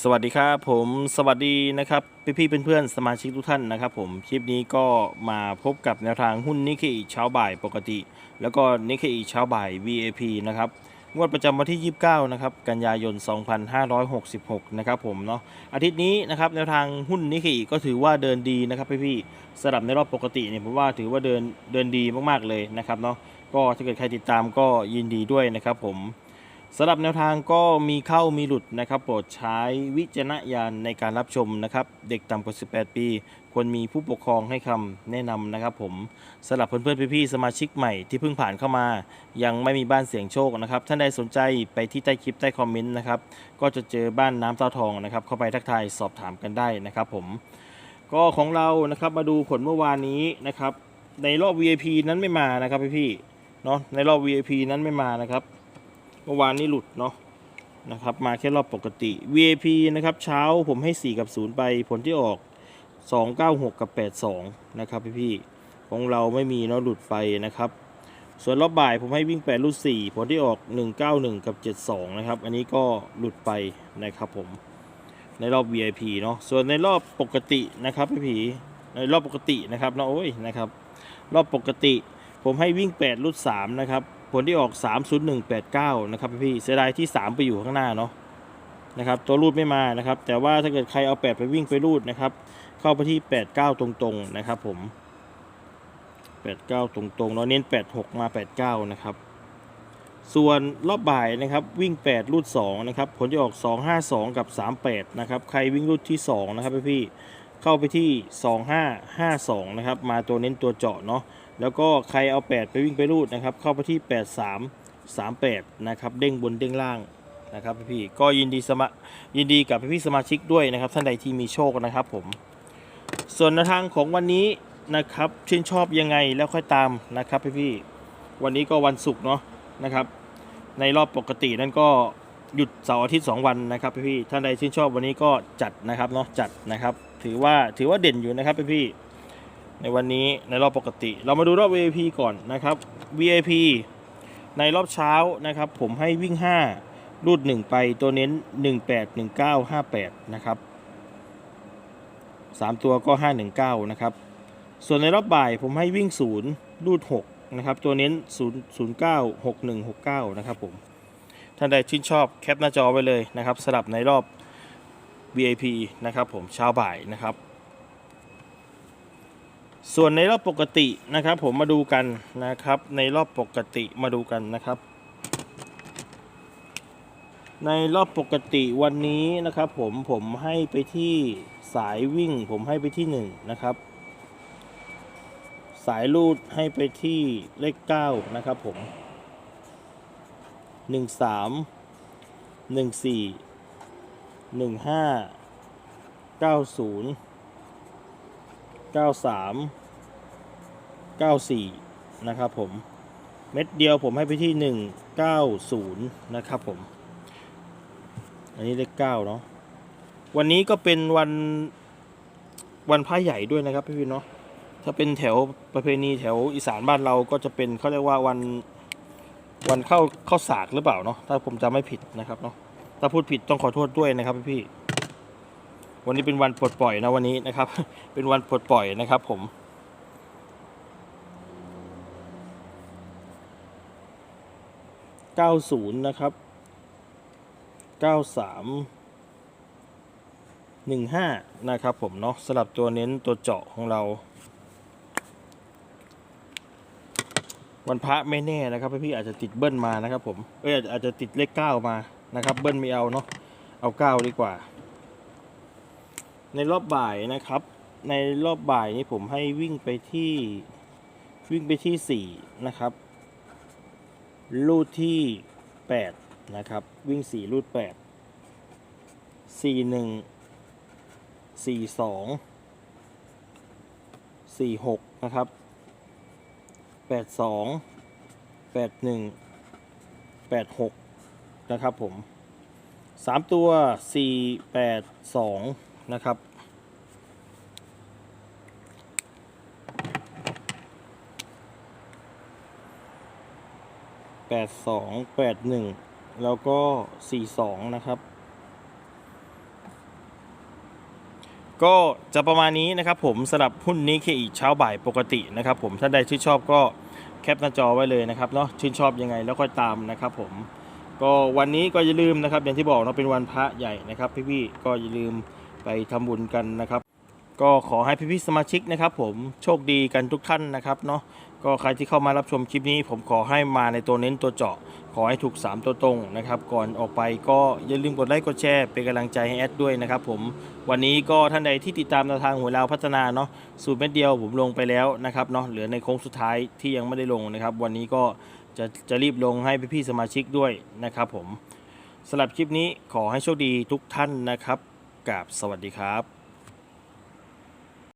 สวัสดีครับผมสวัสดีนะครับพี่พี่ๆเพื่อนๆสมาชิกทุกท่านนะครับผมคลิปนี้ก็มาพบกับแนวทางหุ้นนิเคอีเช้าบ่ายปกติ แล้วก็นิเคอีเช้าบ่าย VAP นะครับงวดประจำวันที่ 29 นะครับ กันยายน 2566 นะครับผมเนาะ อาทิตย์นี้นะครับแนวทางหุ้นนิเคอีก็ถือว่าเดินดีนะครับพี่พี่ๆสำหรับในรอบปกติเนี่ยผมว่าถือว่าเดินเดินดีมากๆเลยนะครับเนาะ ก็ถ้าเกิดใครติดตามก็ยินดีด้วยนะครับผม สำหรับแนวทางก็มีเข้ามีหลุดนะครับ โปรดใช้วิจารณญาณในการรับชมนะครับ เด็กต่ำกว่า 18 ปี ควรมีผู้ปกครองให้คำแนะนำนะครับผมสำหรับเพื่อนๆพี่ๆสมาชิกใหม่ที่เพิ่งผ่านเข้ามา ยังไม่มีบ้านเสียงโชคนะครับ ท่านใดสนใจไปที่ใต้คลิปใต้คอมเมนต์นะครับ ก็จะเจอบ้านน้ำเต้าทองนะครับ เข้าไปทักทายสอบถามกันได้นะครับผมก็ของเรานะครับมาดูผลเมื่อวานนี้นะครับ ในรอบ VIP นั้นไม่มานะครับพี่ๆเนาะในรอบ VIP นั้นไม่มานะครับ เมื่อวานนี้หลุดเนาะนะครับมาแค่รอบปกติ VAP นะครับเช้าผมให้ 4 กับ 0 ไปผลที่ออก 296 กับ 82 นะครับพี่ๆของเราไม่มีเนาะหลุดไปนะครับ ส่วนรอบบ่ายผมให้วิ่ง8ลูด4ผลที่ออก 191 กับ 72 นะครับ อันนี้ก็หลุดไปนะครับผมในรอบ VIP เนาะส่วนในรอบปกตินะครับพี่ๆในรอบปกตินะครับเนาะโอ้ยนะครับ รอบปกติผมให้วิ่ง8ลูด3นะครับ ผลที่ออก 30189 นะครับพี่เสียดายที่ 3 ไปอยู่ข้างหน้าเนาะนะครับตัวรูดไม่มานะครับ แต่ว่าถ้าเกิดใครเอา 8 ไปวิ่งไปรูดนะครับ เข้าไปที่ 89 ตรงๆนะครับผม 89 ตรงๆเนาะเน้น 86 มา 89 นะครับ ส่วนรอบบ่ายนะครับวิ่ง 8 รูด 2 นะครับ ผลที่ออก 252 กับ 38 นะครับ ใครวิ่งรูดที่ 2 นะครับพี่เข้าไปที่ 2552 นะครับ มาตัวเน้นตัวเจาะเนาะ แล้วก็ใครเอา 8 ไปวิ่งไปรูดนะครับ เข้าไปที่ 83 38 นะครับ เด้งบนเด้งล่างนะครับพี่ก็ยินดีสมายินดีกับพี่สมาชิกด้วยนะครับ ท่านใดที่มีโชคนะครับผม ส่วนแนวทางของวันนี้นะครับชื่นชอบยังไงแล้วค่อยตามนะครับพี่ๆวันนี้ก็วันศุกร์เนาะนะครับ ในรอบปกตินั่นก็หยุดเสาร์อาทิตย์ 2 วันนะครับพี่ๆท่านใดชื่นชอบวันนี้ก็จัดนะครับเนาะจัดนะครับ ถือว่าถือว่าเด่นอยู่นะครับพี่ๆ ในวันนี้ในรอบปกติ เรามาดูรอบ VIP ก่อนนะครับ VIP ในรอบเช้านะครับ ผมให้วิ่ง 5 รูด 1 ไปตัวเน้น 18 19 58 นะครับ 3 ตัวก็ 519 นะครับ ส่วนในรอบบ่ายผมให้วิ่ง 0 รูด 6 นะครับ ตัวเน้น 0 09 61 69 นะครับผม ท่านใดชื่นชอบแคปหน้าจอไว้เลยนะครับสลับในรอบ VIP นะครับผมเช้าบ่ายนะครับ ส่วนในรอบปกตินะครับ ผมมาดูกันนะครับ ในรอบปกติมาดูกันนะครับ ในรอบปกติวันนี้นะครับ ผมผมให้ไปที่สายวิ่ง ผมให้ไปที่หนึ่งนะครับ สายลูดให้ไปที่เลขเก้านะครับ ผมหนึ่งสามหนึ่ งสี่หนึ่งห้าเก้าสามเก้าสี่นะครับผม เม็ดเดียวผมให้ไปที่หนึ่งเก้าศูนย์นะครับผม อันนี้เลขเก้าเนาะ วันนี้ก็เป็นวันวันพระใหญ่ด้วยนะครับพี่พี่เนาะ ถ้าเป็นแถวประเพณีแถวอีสานบ้านเราก็จะเป็นเขาเรียกว่าวันวันเข้าเข้าสากหรือเปล่าเนาะ ถ้าผมจำไม่ผิดนะครับเนาะ ถ้าพูดผิดต้องขอโทษด้วยนะครับพี่พี่ วันนี้เป็นวันปลดปล่อยนะวันนี้นะครับ เป็นวันปลดปล่อยนะครับผม90นย์นะครับ93 15นะครับผมเนาะสลับตัวเน้นตัวเจาะของเรา วันพระไม่แน่นะครับพี่อาจจะติดเบิ้ลมานะครับผมเอ้ยออาจจะติดเลขเก้ามานะครับ เบิ้ลไม่เอาเนาะเอาเก้าดีกว่า ในรอบบ่ายนะครับ ในรอบบ่ายนี้ผมให้วิ่งไปที่วิ่งไปที่สี่นะครับลูดที่ 8 นะครับ วิ่ง4ลูด 8 4 1 4 2 4 6 นะครับ 8 2 8 1 8 6 นะครับผม 3 ตัว 4 8 2 นะครับ แปดสองแปดหนึ่งแล้วก็สี่สองนะครับ ก็จะประมาณนี้นะครับผมสำหรับหุ้นนี้เคอีกเช้าบ่ายปกตินะครับผมท่าใดที่นชอบก็แคปหน้าจอไว้เลยนะครับเนาะชื่นชอบยังไงแล้วค่อยตามนะครับผมก็วันนี้ก็อย่าลืมนะครับอย่างที่บอกเนาะเป็นวันพระใหญ่นะครับพี่ๆก็อย่าลืม ไปทำบุญกันนะครับ ก็ขอให้พี่ๆสมาชิกนะครับผมโชคดีกันทุกท่านนะครับเนาะก็ใครที่เข้ามารับชมคลิปนี้ ผมขอให้มาในตัวเน้นตัวเจาะ ขอให้ถูก 3 ตัวตรงนะครับ ก่อนออกไปก็อย่าลืมกดไลค์กดแชร์เป็นกำลังใจให้แอดด้วยนะครับผมวันนี้ก็ท่านใดที่ติดตามทางหัวยลาพัฒนาเนาะสูตรเม็ดเดียวผมลงไปแล้วนะครับเนาะเหลือในโค้งสุดท้ายที่ยังไม่ได้ลงนะครับ วันนี้ก็จะจะรีบลงให้พี่ๆสมาชิกด้วยนะครับผมสำหรับคลิปนี้ขอให้โชคดีทุกท่านนะครับ กับสวัสดีครับ